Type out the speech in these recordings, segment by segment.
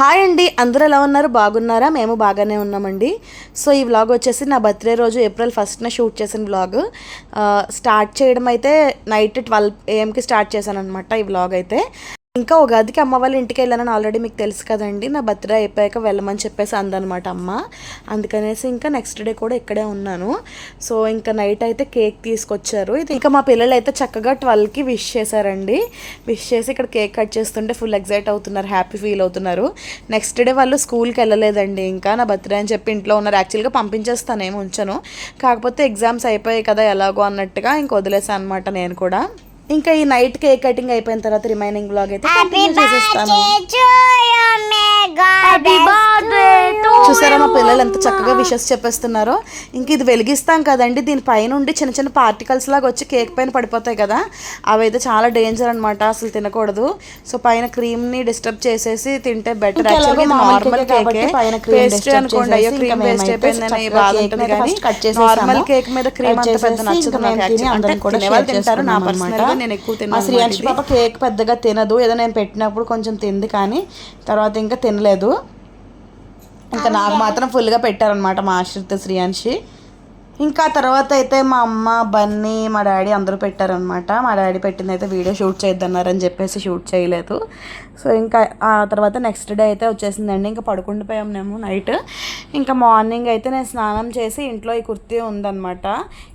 Hi అండి అందరూ ఎలా ఉన్నారు? బాగున్నారా? మేము బాగానే ఉన్నామండి. సో ఈ వ్లాగ్ వచ్చేసి నా బర్త్డే రోజు ఏప్రిల్ ఫస్ట్న షూట్ చేసిన వ్లాగ్ స్టార్ట్ చేయడం అయితే నైట్ ట్వెల్వ్ ఏఎంకి స్టార్ట్ చేశాను అనమాట ఈ వ్లాగ్ అయితే. ఇంకా ఉగాదికి అమ్మ వాళ్ళ ఇంటికి వెళ్ళానని ఆల్రెడీ మీకు తెలుసు కదండి. నా బర్త్డే అయిపోయాక వెళ్ళమని చెప్పేసి అందనమాట అమ్మ. అందుకనేసి ఇంకా నెక్స్ట్ డే కూడా ఇక్కడే ఉన్నాను. సో ఇంకా నైట్ అయితే కేక్ తీసుకొచ్చారు. ఇది ఇంకా మా పిల్లలు అయితే చక్కగా ట్వెల్వ్కి విష్ చేశారండి. విష్ చేసి ఇక్కడ కేక్ కట్ చేస్తుంటే ఫుల్ ఎగ్జైట్ అవుతున్నారు హ్యాపీ ఫీల్ అవుతున్నారు. నెక్స్ట్ డే వాళ్ళు స్కూల్కి వెళ్ళలేదండి ఇంకా. నా బర్త్డే అని చెప్పి ఇంట్లో ఉన్నారు. యాక్చువల్గా పంపించేస్తాను ఏమి ఉంచను. కాకపోతే ఎగ్జామ్స్ అయిపోయాయి కదా ఎలాగో అన్నట్టుగా ఇంక వదిలేసాను అనమాట నేను కూడా. ఇంకా ఈ నైట్ కేక్ కటింగ్ అయిపోయిన తర్వాత రిమైనింగ్ బ్లాగ్ అయితే కంటిన్యూ చేసేస్తాను. చూసారా మా పిల్లలు ఎంత చక్కగా విషెస్ చెప్పేస్తున్నారో. ఇంక ఇది వెలిగిస్తాం కదండి. దీని పైన ఉండి చిన్న చిన్న పార్టికల్స్ లాగా వచ్చి కేక్ పైన పడిపోతాయి కదా. అవైతే చాలా డేంజర్ అనమాట అసలు తినకూడదు. సో పైన క్రీమ్ని డిస్టర్బ్ చేసేసి తింటే బెటర్ నార్మల్ కేక్ అనుకోండి. అయ్యో క్రీమ్ వేస్ట్ అయిపోయిందని బాధ ఉంటుంది కానీ నార్మల్ కేక్ మీద క్రీమ్ అంత పెద్ద నచ్చదు నాకు తింటారు నా పర్సనల్గా. నేను ఎక్కువ తిన్నాను పాప కేక్ పెద్దగా తినదు. ఏదో నేను పెట్టినప్పుడు కొంచెం తింది కానీ తర్వాత ఇంకా తినలేదు. ఇంకా నాకు మాత్రం ఫుల్గా పెట్టారనమాట మా ఆశ్రిత శ్రీయాంశి. ఇంకా తర్వాత అయితే మా అమ్మ బన్నీ మా డాడీ అందరూ పెట్టారనమాట మా డాడీ పెట్టింది అయితే వీడియో షూట్ చేద్దన్నారని చెప్పేసి షూట్ చేయలేదు. సో ఇంకా ఆ తర్వాత నెక్స్ట్ డే అయితే వచ్చేసిందండి. ఇంకా పడుకుండిపోయాం మేము నైట్. ఇంకా మార్నింగ్ అయితే నేను స్నానం చేసి ఇంట్లో ఈ కుర్తీ ఉందనమాట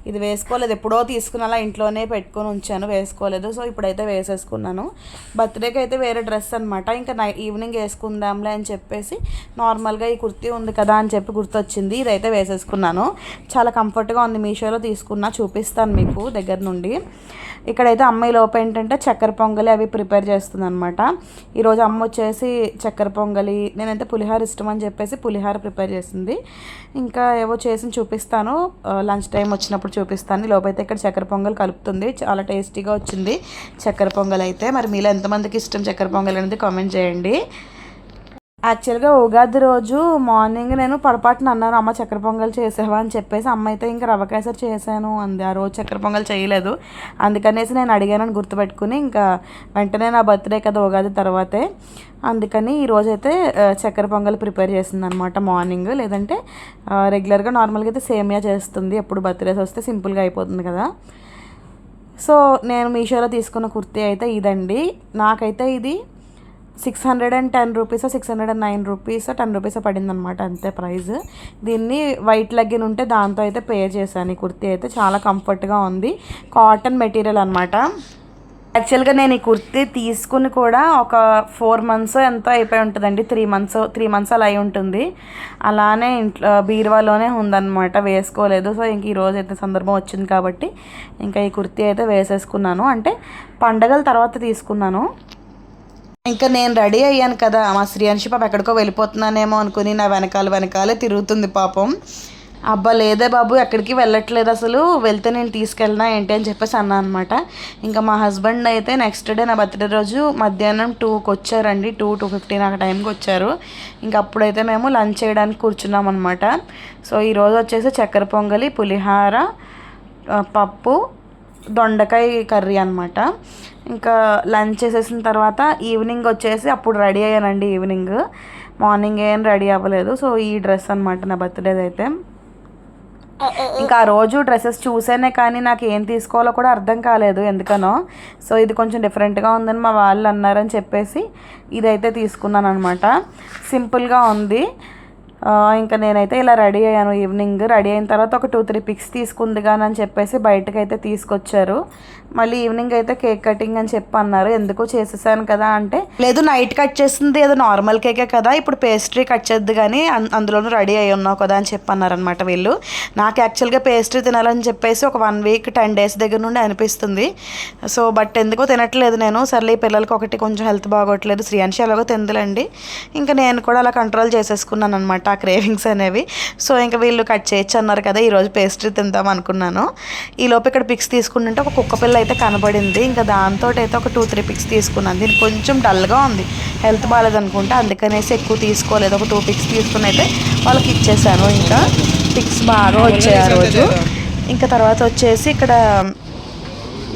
ఇది వేసుకోలేదు. ఎప్పుడో తీసుకుని అలా ఇంట్లోనే పెట్టుకొని ఉంచాను. వేసుకోలేదు. సో ఇప్పుడైతే వేసేసుకున్నాను. బర్త్డేకి అయితే వేరే డ్రెస్ అనమాట ఇంకా నై ఈవినింగ్ వేసుకుందాంలే అని చెప్పేసి నార్మల్గా ఈ కుర్తీ ఉంది కదా అని చెప్పి గుర్తొచ్చింది. ఇదైతే వేసేసుకున్నాను. చాలా కంఫర్ట్గా ఉంది మీషోలో తీసుకున్నా చూపిస్తాను మీకు దగ్గర నుండి. ఇక్కడైతే అమ్మాయి లోపు ఏంటంటే చక్కెర పొంగలి అవి ప్రిపేర్ చేస్తుంది అనమాట ఈరోజు అమ్మ వచ్చేసి చక్కెర పొంగలి నేనైతే పులిహార ఇష్టం అని చెప్పేసి పులిహార ప్రిపేర్ చేసింది. ఇంకా ఏవో చేసి చూపిస్తాను. లంచ్ టైం వచ్చినప్పుడు చూపిస్తాను. లోపైతే ఇక్కడ చక్కెర పొంగల్ కలుపుతుంది. చాలా టేస్టీగా వచ్చింది చక్కెర పొంగల్ అయితే. మరి మీలో ఎంతమందికి ఇష్టం చక్కెర పొంగల్ అనేది కామెంట్ చేయండి. యాక్చువల్గా ఉగాది రోజు మార్నింగ్ నేను పొరపాటున అన్నాను అమ్మ చక్కెర పొంగల్ చేసావా? అని చెప్పేసి అమ్మ అయితే ఇంకా రవ్వ కేసరి చేశాను అంది. ఆ రోజు చక్కెర పొంగల్ చేయలేదు. అందుకనేసి నేను అడిగానని గుర్తుపెట్టుకుని ఇంకా వెంటనే నా బర్త్డే కదా ఉగాది తర్వాతే. అందుకని ఈరోజైతే చక్కెర పొంగల్ ప్రిపేర్ చేసింది అనమాట మార్నింగ్. లేదంటే రెగ్యులర్గా నార్మల్గా అయితే సేమియా చేస్తుంది. ఎప్పుడు బర్త్డేస్ వస్తే సింపుల్గా అయిపోతుంది కదా. సో నేను మీషోలో తీసుకున్న కుర్తీ అయితే ఇదండి. నాకైతే ఇది six hundred and ten rupees six hundred and nine rupees ten rupees పడింది అనమాట అంతే ప్రైస్. దీన్ని వైట్ లెగ్గిన్ ఉంటే దాంతో అయితే పే చేశాను. ఈ కుర్తీ అయితే చాలా కంఫర్ట్గా ఉంది. కాటన్ మెటీరియల్ అనమాట యాక్చువల్గా నేను ఈ కుర్తీ తీసుకుని కూడా ఒక ఫోర్ మంత్స్ ఎంతో అయిపోయి ఉంటుందండి. త్రీ మంత్స్ త్రీ మంత్స్ అలా అయి ఉంటుంది. అలానే ఇంట్లో బీరువాలోనే ఉందన్నమాట. వేసుకోలేదు. సో ఇంక ఈరోజు అయితే సందర్భం వచ్చింది కాబట్టి ఇంకా ఈ కుర్తీ అయితే వేసేసుకున్నాను. అంటే పండగల తర్వాత తీసుకున్నాను. ఇంకా నేను రెడీ అయ్యాను కదా. మా శ్రీయాంశి పాప ఎక్కడికో వెళ్ళిపోతున్నానేమో అనుకుని నా వెనకాల వెనకాలే తిరుగుతుంది పాపం. అబ్బా లేదే బాబు ఎక్కడికి వెళ్ళట్లేదు అసలు. వెళ్తే నేను తీసుకెళ్ళినా ఏంటి అని చెప్పేసి అన్నా అనమాట. ఇంకా మా హస్బెండ్ అయితే నెక్స్ట్ డే నా బర్త్డే రోజు మధ్యాహ్నం టూకి వచ్చారండి. టూ టూ ఫిఫ్టీన్ ఆ టైంకి వచ్చారు. ఇంకా అప్పుడైతే మేము లంచ్ చేయడానికి కూర్చున్నాం అనమాట. సో ఈరోజు వచ్చేసి చక్కెర పొంగలి పులిహార పప్పు దొండకాయ కర్రీ అనమాట ఇంకా లంచ్ చేసేసిన తర్వాత ఈవినింగ్ వచ్చేసి అప్పుడు రెడీ అయ్యానండి ఈవినింగ్. మార్నింగ్ ఏం రెడీ అవ్వలేదు. సో ఈ డ్రెస్ అనమాట నా బర్త్డేది అయితే. ఇంకా ఆ రోజు డ్రెస్సెస్ చూసానే కానీ నాకు ఏం తీసుకోవాలో కూడా అర్థం కాలేదు ఎందుకనో. సో ఇది కొంచెం డిఫరెంట్గా ఉందని మా వాళ్ళు అన్నారని చెప్పేసి ఇదైతే తీసుకున్నాను అనమాట సింపుల్గా ఉంది. ఇంకా నేనైతే ఇలా రెడీ అయ్యాను ఈవినింగ్. రెడీ అయిన తర్వాత ఒక టూ త్రీ పిక్స్ తీసుకుంది కానీ అని చెప్పేసి బయటకు అయితే తీసుకొచ్చారు. మళ్ళీ ఈవినింగ్ అయితే కేక్ కటింగ్ అని చెప్పి అన్నారు ఎందుకు చేసేసాను కదా అంటే లేదు నైట్ కట్ చేసింది ఏదో నార్మల్ కేకే కదా ఇప్పుడు పేస్ట్రీ కట్ చేద్దు కానీ అందులోనూ రెడీ అయి ఉన్నావు కదా అని చెప్పి అన్నారనమాట వీళ్ళు. నాకు యాక్చువల్గా పేస్ట్రీ తినాలని చెప్పేసి ఒక వన్ వీక్ టెన్ డేస్ దగ్గర నుండి అనిపిస్తుంది. సో బట్ ఎందుకో తినట్లేదు నేను. సర్లే ఈ పిల్లలకి ఒకటి కొంచెం హెల్త్ బాగోట్లేదు. శ్రీయాంశి ఎలాగో తిందులండి. ఇంకా నేను కూడా అలా కంట్రోల్ చేసేసుకున్నాను అనమాట ఆ క్రేవింగ్స్ అనేవి. సో ఇంకా వీళ్ళు కట్ చేయొచ్చు అన్నారు కదా ఈరోజు పేస్ట్రీ తిందాం అనుకున్నాను. ఈ లోపు ఇక్కడ పిక్స్ తీసుకుంటుంటే ఒక కుక్క పిల్ల అయితే కనబడింది. ఇంకా దాంతో అయితే ఒక టూ త్రీ పిక్స్ తీసుకున్నాను. దీనికి కొంచెం డల్గా ఉంది. హెల్త్ బాగాలేదనుకుంటే అందుకనేసి ఎక్కువ తీసుకోలేదు. ఒక టూ పిక్స్ తీసుకుని అయితే వాళ్ళకి ఇచ్చేసాను. ఇంకా పిక్స్ బాగా వచ్చాయి ఆ రోజు. ఇంకా తర్వాత వచ్చేసి ఇక్కడ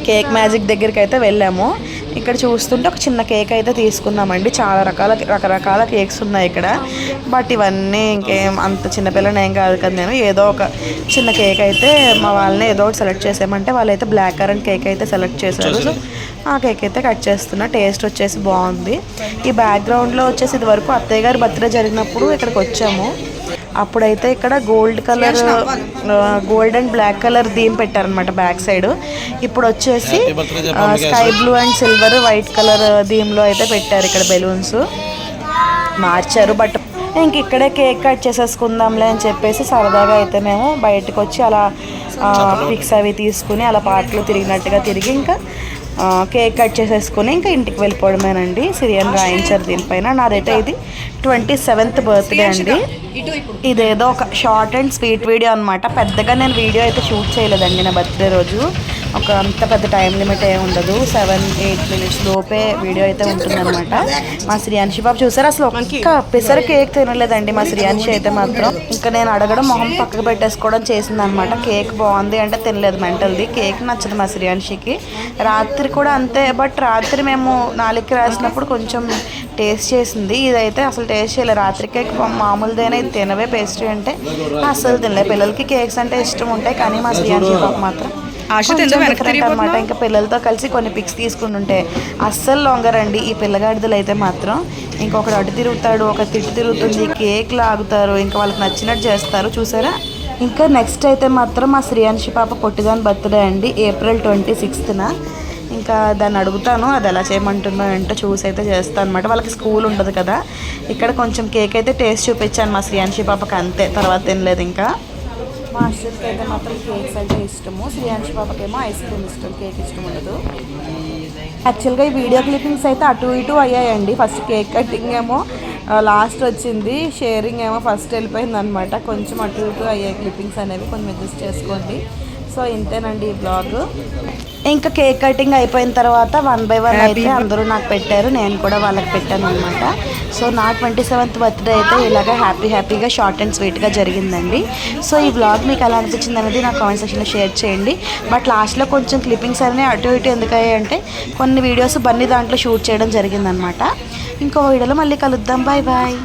కేక్ మ్యాజిక్ దగ్గరికి అయితే వెళ్ళాము. ఇక్కడ చూస్తుంటే ఒక చిన్న కేక్ అయితే తీసుకున్నామండి. చాలా రకాల రకరకాల కేక్స్ ఉన్నాయి ఇక్కడ. బట్ ఇవన్నీ ఇంకేం అంత చిన్నపిల్లని ఏం కాదు కదా నేను. ఏదో ఒక చిన్న కేక్ అయితే మా వాళ్ళని ఏదో ఒకటి సెలెక్ట్ చేసామంటే వాళ్ళైతే బ్లాక్ కరెంట్ కేక్ అయితే సెలెక్ట్ చేశారు. సో ఆ కేక్ అయితే కట్ చేస్తున్నా. టేస్ట్ వచ్చేసి బాగుంది. ఈ బ్యాక్గ్రౌండ్లో వచ్చేసి ఇది వరకు అత్తయ్య గారి బర్త్డే జరిగినప్పుడు ఇక్కడికి వచ్చాము. అప్పుడైతే ఇక్కడ gold colour gold and black colour theme పెట్టారనమాట బ్యాక్ సైడ్. ఇప్పుడు వచ్చేసి sky blue and silver white colour థీమ్లో అయితే పెట్టారు ఇక్కడ బెలూన్స్. మార్చారు బట్ ఇంక ఇక్కడే కేక్ కట్ చేసేసుకుందాంలే అని చెప్పేసి సరదాగా అయితే మేము బయటకు వచ్చి అలా పిక్స్ అవి తీసుకుని అలా పాటలు తిరిగినట్టుగా తిరిగి ఇంకా కేక్ కట్ చేసేసుకుని ఇంకా ఇంటికి వెళ్ళిపోవడమేనండి. సిరియన్ రాయించారు దీనిపైన. నాదైతే ఇది ట్వంటీ సెవెంత్ బర్త్డే అండి. ఇదేదో ఒక షార్ట్ అండ్ స్వీట్ వీడియో అనమాట పెద్దగా నేను వీడియో అయితే షూట్ చేయలేదండి నా బర్త్డే రోజు. ఒక అంత పెద్ద టైం లిమిట్ ఏమి ఉండదు. సెవెన్ ఎయిట్ మినిట్స్ లోపే వీడియో అయితే ఉంటుందన్నమాట. మా శ్రీయాన్షి బాబు చూసారు? అసలు ఒక్క పెసర కేక్ తినలేదండి మా శ్రీయాన్షి అయితే మాత్రం. ఇంకా నేను అడగడం మొహం పక్కకు పెట్టేసుకోవడం చేసింది అనమాట కేక్ బాగుంది అంటే తినలేదు మెంటల్ది కేక్ నచ్చదు మా శ్రీయాన్షికి రాత్రి కూడా అంతే బట్ రాత్రి మేము నాలుగుకి రాసినప్పుడు కొంచెం టేస్ట్ చేసింది. ఇదైతే అసలు టేస్ట్ చేయలేదు. రాత్రి కేక్ మామూలుదైనా ఇది తినవే పేస్ట్రీ అంటే. అసలు తినలే. పిల్లలకి కేక్స్ అంటే ఇష్టం ఉంటాయి. కానీ మా శ్రీయాన్షి బాబు మాత్రం అనమాట ఇంకా పిల్లలతో కలిసి కొన్ని పిక్స్ తీసుకుని ఉంటే అస్సలు లాంగర్ అండి ఈ పిల్లగాడిదలు అయితే మాత్రం ఇంకొకడు అటు తిరుగుతాడు ఒక తిట్టు తిరుగుతుంది కేక్ లాగుతారు ఇంకా వాళ్ళకి నచ్చినట్టు చేస్తారు. చూసారా? ఇంకా నెక్స్ట్ అయితే మాత్రం మా శ్రీయాన్షి పాప పొట్టిదాని బర్త్డే అండి. ఏప్రిల్ ట్వంటీ సిక్స్త్న. ఇంకా దాన్ని అడుగుతాను అది ఎలా చేయమంటుందో ఏంటో చూసి అయితే చేస్తాను అనమాట వాళ్ళకి స్కూల్ ఉండదు కదా. ఇక్కడ కొంచెం కేక్ అయితే టేస్ట్ చూపించాను మా శ్రీయాన్షి పాపకి అంతే తర్వాత తినలేదు ఇంకా. మా అశ్వత్కి అయితే మాత్రం కేక్స్ అంటే ఇష్టము. శ్రీయాన్షి పాపకేమో ఐస్ క్రీమ్ ఇష్టం కేక్ ఇష్టం ఉండదు. యాక్చువల్గా ఈ వీడియో క్లిప్పింగ్స్ అయితే అటు ఇటు అయ్యాయండి. ఫస్ట్ కేక్ కటింగ్ ఏమో లాస్ట్ వచ్చింది. షేరింగ్ ఏమో ఫస్ట్ వెళ్ళిపోయింది అనమాట కొంచెం అటు ఇటు అయ్యాయి క్లిప్పింగ్స్ అనేవి. కొంచెం అడ్జస్ట్ చేసుకోండి. సో ఇంతేనండి ఈ బ్లాగ్ ఇంకా కేక్ కటింగ్ అయిపోయిన తర్వాత వన్ బై వన్ అయితే అందరూ నాకు పెట్టారు. నేను కూడా వాళ్ళకి పెట్టాను అనమాట సో నా ట్వంటీ సెవెంత్ బర్త్డే అయితే ఇలాగ హ్యాపీ హ్యాపీగా షార్ట్ అండ్ స్వీట్గా జరిగిందండి. సో ఈ బ్లాగ్ మీకు ఎలా అనిపించింది అనేది నా కామెంట్ సెక్షన్లో షేర్ చేయండి. బట్ లాస్ట్లో కొంచెం క్లిప్పింగ్స్ అనేవి అటు ఇటు ఎందుకు అయ్యాయంటే కొన్ని వీడియోస్ బన్నీ దాంట్లో షూట్ చేయడం జరిగిందనమాట ఇంకో వీడియోలో మళ్ళీ కలుద్దాం. Bye bye